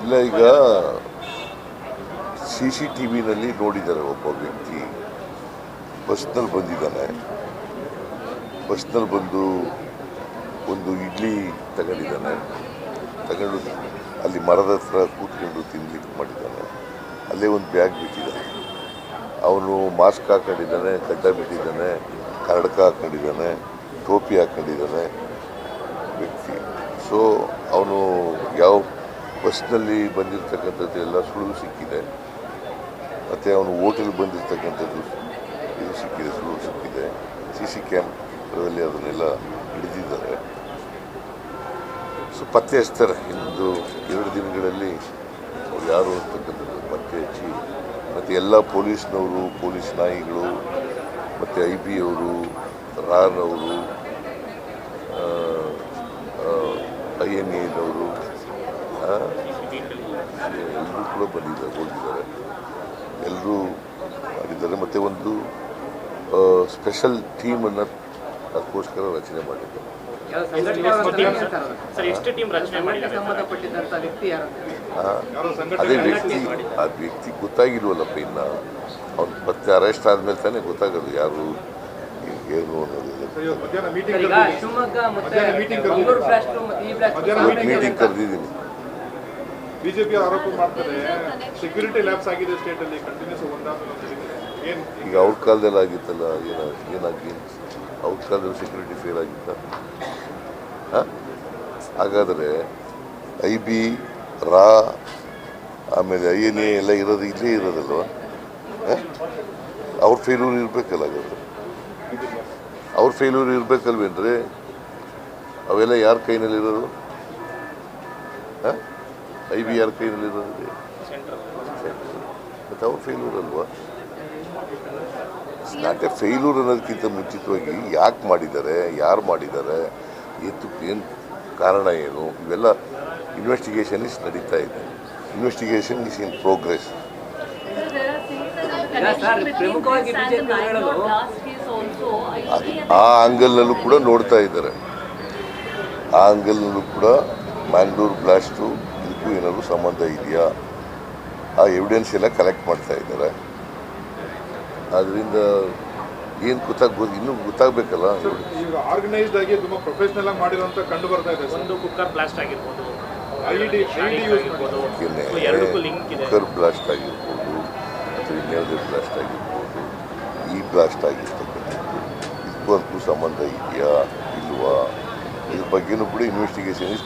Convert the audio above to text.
ಇಲ್ಲ ಈಗ C C T ವಿನಲ್ಲಿ ನೋಡಿದ್ದಾರೆ ಒಬ್ಬ ವ್ಯಕ್ತಿ. ಬಸ್ನಲ್ಲಿ ಬಂದಿದ್ದಾನೆ. ಬಸ್ನಲ್ಲಿ ಬಂದು ಒಂದು ಇಡ್ಲಿ ತಗೊಂಡಿದ್ದಾನೆ. ತಗೊಂಡು ಅಲ್ಲಿ ಮರದ ಹತ್ರ ಕೂತ್ಕೊಂಡು ತಿನ್ಲಿಕ್ಕೆ ಮಾಡಿದ್ದಾನೆ. ಅಲ್ಲೇ ಒಂದು ಬ್ಯಾಗ್ ಬಿಟ್ಟಿದ್ದಾನೆ. ಅವನು ಮಾಸ್ಕ್ ಹಾಕೊಂಡಿದ್ದಾನೆ ಗಡ್ಡ ಬಿಟ್ಟಿದ್ದಾನೆ ಕರಡಕ ಹಾಕೊಂಡಿದ್ದಾನೆ ಟೋಪಿ ಹಾಕೊಂಡಿದ್ದಾನೆ. ವ್ಯಕ್ತಿ ಸೊ ಅವನು ಯಾವ ಬಸ್ನಲ್ಲಿ ಬಂದಿರತಕ್ಕಂಥದ್ದು ಎಲ್ಲ ಸುಳಿವು ಸಿಕ್ಕಿದೆ. ಮತ್ತು ಅವನು ಓಟೆಲ್ ಬಂದಿರತಕ್ಕಂಥದ್ದು ಇದು ಸಿಕ್ಕಿದೆ, ಸುಳಿವು ಸಿಕ್ಕಿದೆ. ಸಿ ಸಿ ಕ್ಯಾಮ್ರಾದಲ್ಲಿ ಅದನ್ನೆಲ್ಲ ಹಿಡಿದಿದ್ದಾರೆ. ಸೊ ಪತ್ತೆ ಹಚ್ತಾರೆ ಇನ್ನೊಂದು ಎರಡು ದಿನಗಳಲ್ಲಿ ಅವ್ರು ಯಾರು ಅಂತಕ್ಕಂಥದ್ದು ಪತ್ತೆ ಹಚ್ಚಿ ಮತ್ತು ಎಲ್ಲ ಪೊಲೀಸ್ನವರು, ಪೊಲೀಸ್ ನಾಯಿಗಳು, ಮತ್ತು ಐ ಬಿ ಅವರು ರಾರ್ ಅವರು ಎನ್ ಎಲ್ಲರೂ ಕೂಡ ಬಂದಿದ್ದಾರೆ ಹೋಗಿದ್ದಾರೆ. ಎಲ್ಲರೂ ಆಗಿದ್ದಾರೆ. ಮತ್ತು ಒಂದು ಸ್ಪೆಷಲ್ ಟೀಮನ್ನು ಅದಕ್ಕೋಸ್ಕರ ರಚನೆ ಮಾಡಿದ್ದಾರೆ ಸರ್ ಎಷ್ಟು ಟೀಮ್ ರಚನೆ ಮಾಡಿದ್ದಾರೆ? ಸರ್? ಸಂಬಂಧಪಟ್ಟಿದ್ದಂತ ವ್ಯಕ್ತಿ ಯಾರು? ಆ, ಯಾರೋ ಅದೇ ವ್ಯಕ್ತಿ ಆ ವ್ಯಕ್ತಿ ಗೊತ್ತಾಗಿಲ್ವಲ್ಲಪ್ಪ ಇನ್ನು? ಅವ್ನು ಮತ್ತೆ ಅರೆಸ್ಟ್ ಆದಮೇಲೆ ತಾನೇ ಗೊತ್ತಾಗೋದು ಯಾರು. ಏನು ಅನ್ನೋದು ಸರ್, ಇವತ್ತು ಮೀಟಿಂಗ್ ಕರೆದಿದ್ದೀನಿ. ಬಿಜೆಪಿ ಆರೋಪ ಮಾಡ್ತಾರೆ ಸೆಕ್ಯೂರಿಟಿ ಲ್ಯಾಬ್ಸ್ ಆಗಿದೆ ಸ್ಟೇಟ್ ಅಲ್ಲಿ ಕಂಟಿನ್ಯೂಸ್ ಒಂದಾದ್ಮೇಲೆ ಒಂದು ಏನ್? ಈಗ ಅವ್ರ ಕಾಲದಲ್ಲಿ ಆಗಿತ್ತಲ್ಲ ಏನ ಏನಾಗಿ? ಅವ್ರ ಕಾಲದಲ್ಲಿ ಸೆಕ್ಯೂರಿಟಿ ಫೇಲ್ ಆಗಿತ್ತ? ಹಾಂ? ಹಾಗಾದರೆ ಐ ಬಿ ರಾ ಆಮೇಲೆ ಐ ಎನ್ ಎ ಎಲ್ಲ ಇರೋದು ಇಲ್ಲೇ ಇರೋದಲ್ವ? ಅವ್ರ ಫೇಲ್ಯೂರ್ ಇರಬೇಕಲ್ಲ ಹಾಗಾದ್ರೆ. ಅವ್ರ ಫೇಲ್ಯೂರ್ ಇರ್ಬೇಕಲ್ವೇನ್ರಿ ಅವೆಲ್ಲ ಯಾರ ಕೈನಲ್ಲಿರೋದು ಐ ಬಿ ಯಾರ ಕೈನಲ್ಲಿರೋದು ಮತ್ತು ಅವ್ರ ಫೇಲ್ಯೂರ್ ಅಲ್ವಾ? ನಾಟ್ ಫೇಲ್ಯೂರ್ ಅನ್ನೋದಕ್ಕಿಂತ ಮುಂಚಿತವಾಗಿ ಯಾಕೆ ಮಾಡಿದ್ದಾರೆ, ಯಾರು ಮಾಡಿದ್ದಾರೆ, ಎತ್ತು ಏನು ಕಾರಣ ಏನು? ಇವೆಲ್ಲ ಇನ್ವೆಸ್ಟಿಗೇಷನ್ ಇಸ್ ನಡೀತಾ ಇದೆ. ಇನ್ವೆಸ್ಟಿಗೇಷನ್ ಇಸ್ ಇನ್ ಪ್ರೋಗ್ರೆಸ್ ಆ ಆಂಗಲ್ನಲ್ಲೂ ಕೂಡ ನೋಡ್ತಾ ಇದ್ದಾರೆ. ಆ ಆಂಗಲ್ನಲ್ಲೂ ಕೂಡ ಮ್ಯಾಂಗ್ಳೂರ್ ಬ್ಲಾಸ್ಟು ಇದಕ್ಕೂ ಏನಾದರೂ ಸಂಬಂಧ ಇದೆಯಾ? ಆ ಎವಿಡೆನ್ಸ್ ಎಲ್ಲ ಕಲೆಕ್ಟ್ ಮಾಡ್ತಾ ಇದ್ದಾರೆ. ಅದರಿಂದ ಏನು ಗೊತ್ತಾಗ್ಬೋದು? ಇನ್ನೂ ಗೊತ್ತಾಗಬೇಕಲ್ಲ? ಆರ್ಗನೈಸ್ಡ್ ಆಗಿ ತುಂಬಾ ಪ್ರೊಫೆಷನಲ್ ಆಗಿ ಮಾಡಿರುವಂತ ಕಂಡು ಬರ್ತಾ ಇದೆ ಒಂದು ಕುಕ್ಕರ್ ಬ್ಲಾಸ್ಟ್ ಆಗಿರ್ಬೋದು ಐ ಡಿ ಯೂಸ್ ಆಗಿರ್ಬೋದು ಎರಡಕ್ಕೂ ಲಿಂಕ್ ಇದೆ. ಕುಕ್ಕರ್ ಬ್ಲಾಸ್ಟ್ ಆಗಿರ್ಬೋದು ಅಥವಾ ಇನ್ಯಾವುದೇ ಬ್ಲಾಸ್ಟ್ ಆಗಿರ್ಬೋದು ಈ ಬ್ಲಾಸ್ಟ್ ಆಗಿರ್ತಕ್ಕಂಥದ್ದು ಇದಕ್ಕೂ ಸಂಬಂಧ ಇದೆಯಾ ಇಲ್ವಾ? ಇದ್ರ ಬಗ್ಗೆನೂ ಕೂಡ ಇನ್ವೆಸ್ಟಿಗೇಷನ್ ಇಸ್